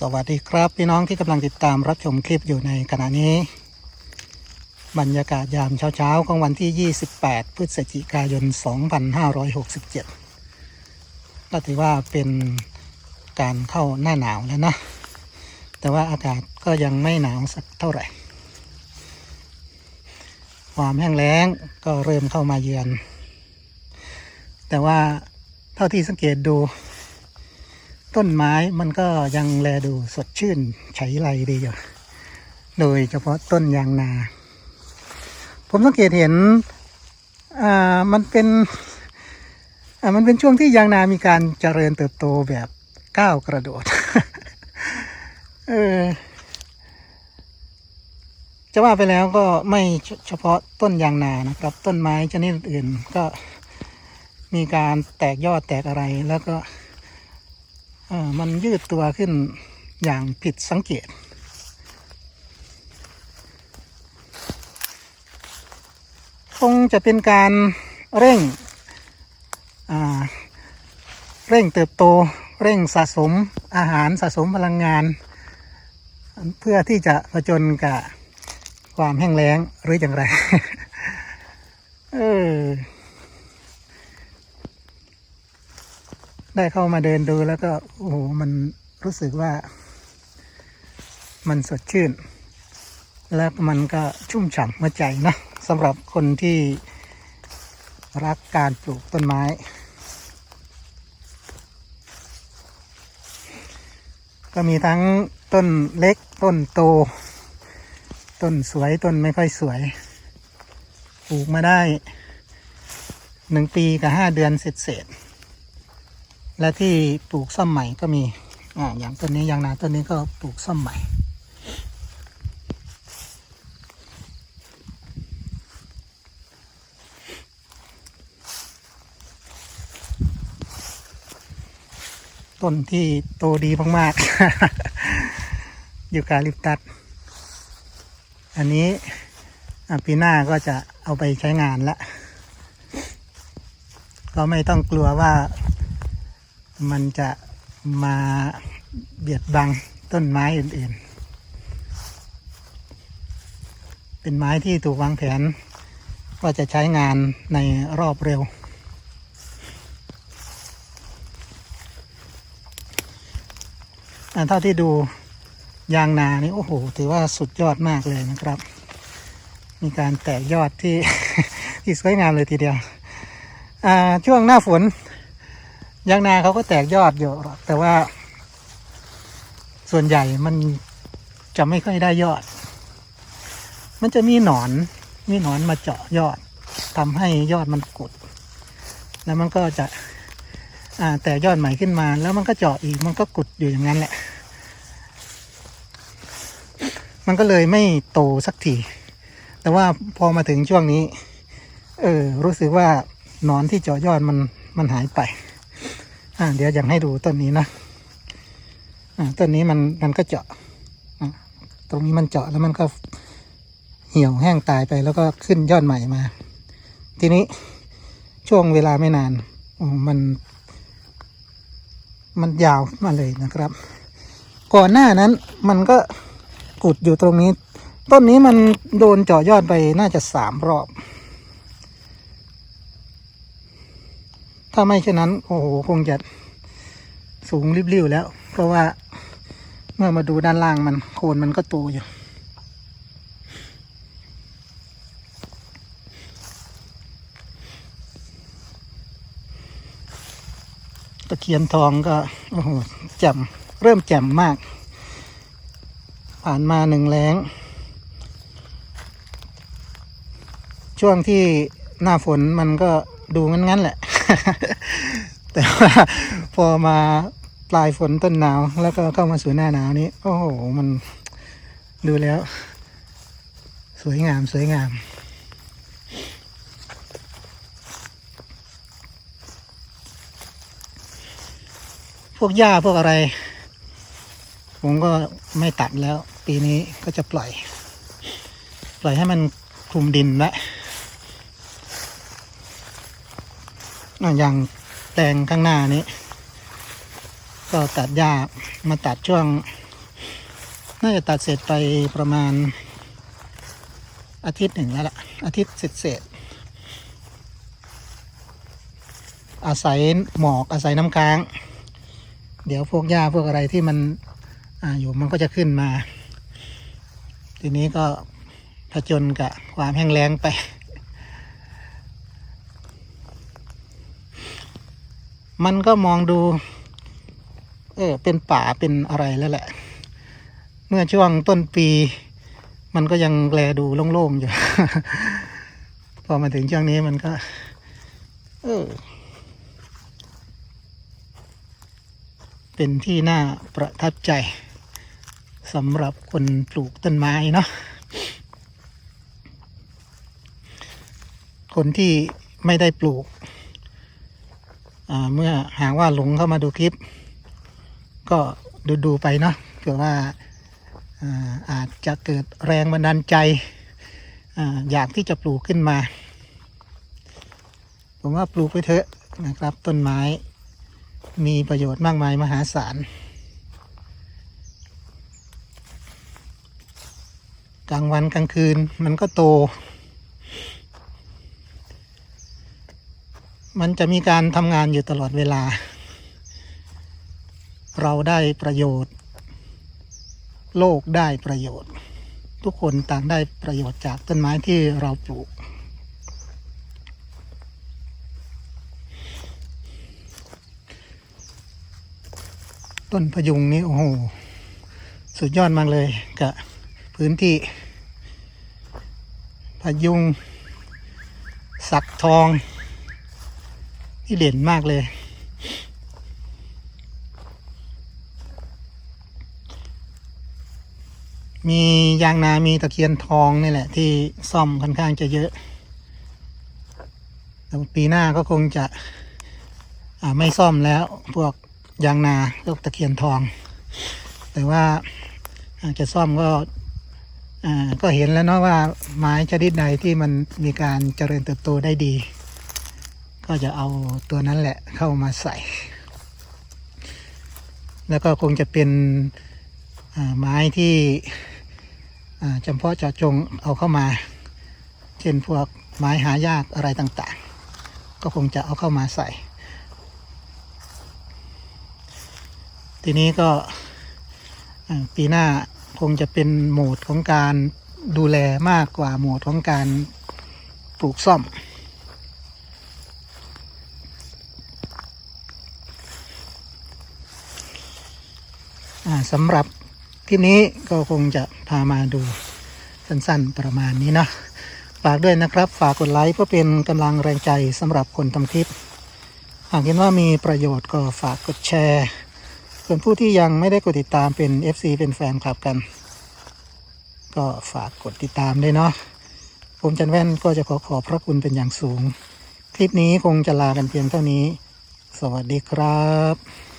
สวัสดีครับพี่น้องที่กำลังติดตามรับชมคลิปอยู่ในขณะนี้ บรรยากาศยามเช้าๆของวันที่ 28 พฤศจิกายน 2567 ก็ถือว่าเป็นการเข้าหน้าหนาวแล้วนะ แต่ว่าอากาศก็ยังไม่หนาวสักเท่าไหร่ ความแห้งแล้งก็เริ่มเข้ามาเยือน แต่ว่าเท่าที่สังเกตดู ต้นไม้มันก็ยังแลดูสดชื่นใช้ไรดีอยู่ โดยเฉพาะต้นยางนา ผมสังเกตเห็น อ่า มันเป็น อ่า มันเป็นช่วงที่ยางนามีการเจริญเติบโตแบบก้าวกระโดด เออ จะว่าไปแล้วก็ไม่เฉพาะต้นยางนานะครับ ต้นไม้ชนิดอื่นก็มีการแตกยอดแตกอะไรแล้วก็ มันยืดตัวขึ้นอย่างผิดสังเกต คงจะเป็นการเร่งเร่งเติบโตเร่งสะสมอาหารสะสมพลังงาน เพื่อที่จะผจญกับความแห้งแล้งหรืออย่างไร เออ ได้เข้ามาเดินดูแล้วก็โอ้โหมันรู้สึกว่า มันสดชื่น แล้วมันก็ชุ่มฉ่ำหัวใจนะสำหรับคนที่รักการปลูกต้นไม้ ก็มีทั้งต้นเล็กต้นโต ต้นสวยต้นไม่ค่อยสวยปลูกมาได้หนึ่งปีกับห้าเดือนเสร็จเสร็จๆ และที่ปลูกซ่อมใหม่ก็มีอ่าอย่างต้นนี้ยางนาต้นนี้ก็ปลูกซ่อมใหม่ต้นที่โตดีมากๆยูคาลิปตัส อันนี้ปีหน้าก็จะเอาไปใช้งานละ ก็ไม่ต้องกลัวว่า มันจะมาเบียดบังต้นไม้อื่นๆ เป็นไม้ที่ถูกวางแผน ว่าจะใช้งานในรอบเร็วอ่เท่าที่ดูยางนานี่โอ้โห ถือว่าสุดยอดมากเลยนะครับ มีการแตกยอดที่ที่สวยงามเลยทีเดียว ช่วงหน้าฝน ยางนาเขาก็แตกยอดอยู่แต่ว่า ส่วนใหญ่มันจะไม่ค่อยได้ยอด มันจะมีหนอน มีหนอนมาเจาะยอดทำให้ยอดมันกุด แล้วมันก็จะอ่าแต่ยอดใหม่ขึ้นมา แล้วมันก็เจาะอีก มันก็กุดอยู่อย่างนั้นแหละ มันก็เลยไม่โตสักที แต่ว่าพอมาถึงช่วงนี้ เออ รู้สึกว่าหนอนที่เจาะยอดมันมันหายไป อ่าเดี๋ยวอยากให้ดูต้นนี้นะอ่าต้นนี้มันมันก็เจาะอ่าตรงนี้มันเจาะแล้วมันก็เหี่ยวแห้งตายไปแล้วก็ขึ้นยอดใหม่มา ทีนี้ช่วงเวลาไม่นานมัน มันยาวมาเลยนะครับ ก่อนหน้านั้นมันก็กุดอยู่ตรงนี้ ต้นนี้มันโดนเจาะยอดไปน่าจะสามรอบ ถ้าไม่เช่นนั้น โอ้โห คงจะสูงริบๆแล้ว เพราะว่าเมื่อมาดูด้านล่างมันโคนมันก็โตอยู่ตะเคียนทองก็โอ้โหแจ่มเริ่มแจ่มมาก ผ่านมาหนึ่งแรงช่วงที่หน้าฝนมันก็ดูงั้นๆแหละ แต่ว่าพอมาปลายฝนต้นหนาวแล้วก็เข้ามาสู่หน้าหนาวนี้ โอ้โห มันดูแล้ว สวยงามสวยงามพวกหญ้าพวกอะไร ผมก็ไม่ตัดแล้ว ปีนี้ก็จะปล่อย ปล่อยให้มันคลุมดินและ อย่างแปลงข้างหน้านี้ ก็ตัดหญ้ามาตัดช่วง น่าจะตัดเสร็จไปประมาณ อาทิตย์หนึ่งแล้วล่ะ อาทิตย์เสร็จเสร็จอาศัยหมอกอาศัยน้ำค้าง เดี๋ยวพวกหญ้าพวกอะไรที่มันออยู่มันก็จะขึ้นมา ทีนี้ก็ผจญกับความแห้งแล้งไป มันก็มองดู เออเป็นป่าเป็นอะไรแล้วแหละ เมื่อช่วงต้นปี มันก็ยังแลดูโล่งๆอยู่ พอมาถึงช่วงนี้มันก็ เออ เป็นที่น่าประทับใจสำหรับคนปลูกต้นไม้เนาะคนที่ไม่ได้ปลูก เมื่อหากว่าหลงเข้ามาดูคลิป ก็ดูดูๆไปเนาะเผื่อว่าอาจจะเกิดแรงบันดาลใจออยากที่จะปลูกขึ้นมา ผมว่าปลูกไปเถอะนะครับ ต้นไม้มีประโยชน์มากมายมหาศาลกลางวันกลางคืนมันก็โต มันจะมีการทำงานอยู่ตลอดเวลา เราได้ประโยชน์ โลกได้ประโยชน์ ทุกคนต่างได้ประโยชน์จากต้นไม้ที่เราปลูก ต้นพยุงนี่โอ้โห สุดยอดมากเลยกับพื้นที่พยุง สักทอง เด่นมากเลย มียางนา มีตะเคียนทองนี่แหละ ที่ซ่อมค่อนข้างจะเยอะแต่ปีหน้าก็คงจะไม่ซ่อมแล้ว พวกยางนาพวกตะเคียนทอง แต่ว่าจะซ่อมก็ก็เห็นแล้วเนาะว่าไม้ชนิดใดที่มันมีการเจริญเติบโตได้ดี ก็จะเอาตัวนั้นแหละเข้ามาใส่ แล้วก็คงจะเป็นไม้ที่จำเพาะเจาะจงเอาเข้ามา เช่นพวกไม้หายากอะไรต่างๆ ก็คงจะเอาเข้ามาใส่ ทีนี้ก็ปีหน้าคงจะเป็นโหมดของการดูแลมากกว่าโหมดของการปลูกซ่อม สำหรับคลิปนี้ก็คงจะพามาดูสั้นๆประมาณนี้นะฝากด้วยนะครับ ฝากกดไลค์เพื่อเป็นกำลังแรงใจสำหรับคนทำคลิป หากเห็นว่ามีประโยชน์ก็ฝากกดแชร์ ส่วนผู้ที่ยังไม่ได้กดติดตามเป็น FC เป็นแฟนคลับกัน ก็ฝากกดติดตามด้วยเนาะผมจันแว่นก็จะขอขอบพระคุณเป็นอย่างสูง คลิปนี้คงจะลากันเพียงเท่านี้ สวัสดีครับ